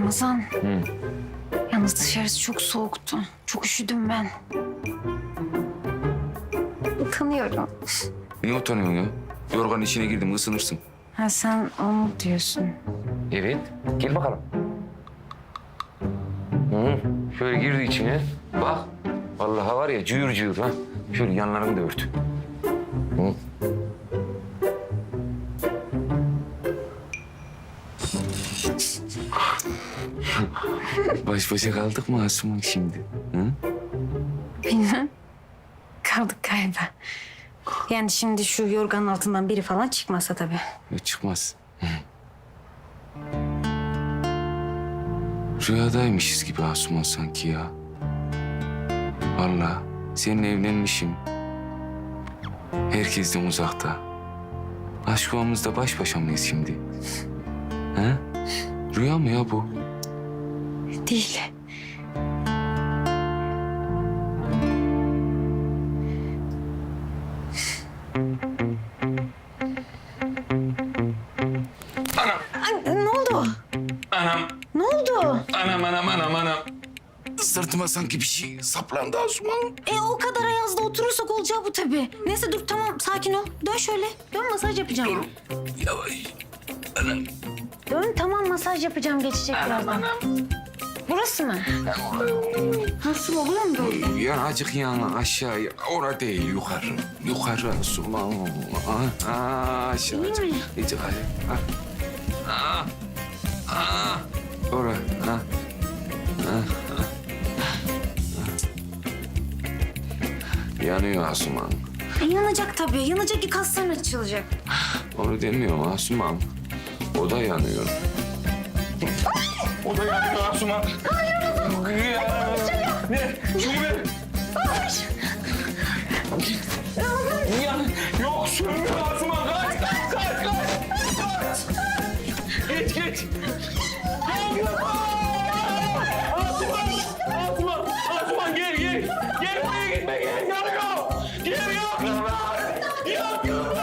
Ramazan. Yalnız dışarısı çok soğuktu. Çok üşüdüm ben. Utanıyorum. Niye utanıyorsun ya? Yorganın içine girdim ısınırsın. Ha sen onu diyorsun. Evet. Gel bakalım. Hı, şöyle girdi içine. Bak. Vallahi var ya cuyur cuyur ha. Şöyle yanlarını da ört. Hı. Baş başa kaldık mı Asuman şimdi? Hı? Bilmem. Kaldık galiba. Yani şimdi şu yorganın altından biri falan çıkmasa tabii. Yok çıkmaz. Hı. Rüyadaymışız gibi Asuman sanki ya. Vallahi seninle evlenmişim. Herkesten uzakta. Aşk yuvamızda baş başa mıyız şimdi? He? Rüya mı ya bu? Değil. Anam, Ay, ne oldu? anam, Ne oldu? anam, anam, anam, anam. Sırtıma sanki bir şey saplandı Asuman. E o kadar ayazda oturursak olacağı bu tabii. Neyse dur tamam sakin ol. Dön şöyle. Dön masaj yapacağım. Yavaş. Anam, Dön tamam masaj yapacağım geçecek birazdan. Burası mı? Nasıl oluyor mu böyle? yanacık yana aşağı. Orada değil yukarı. Yukarı Asuman. Ah, ah, aşağı. İyi mi? Ah. Ah. Ah. Ora. Ah. Yanıyor Asuman. E, yanacak tabii. Yanacak ki kasların açılacak. Onu demiyorum Asuman. O da yanıyor. O da yanıyor Asuman. Hayır. Ne? Şunu ver. Ya, yok sönmüyor Asuman. Kaç, kaç, kaç, kaç. Kaç. Geç, geç. Asuman, Asuman, Asuman gel, gel. Gel buraya gitme, gel. Gel. Yok, yok. Dikkat edin dikkat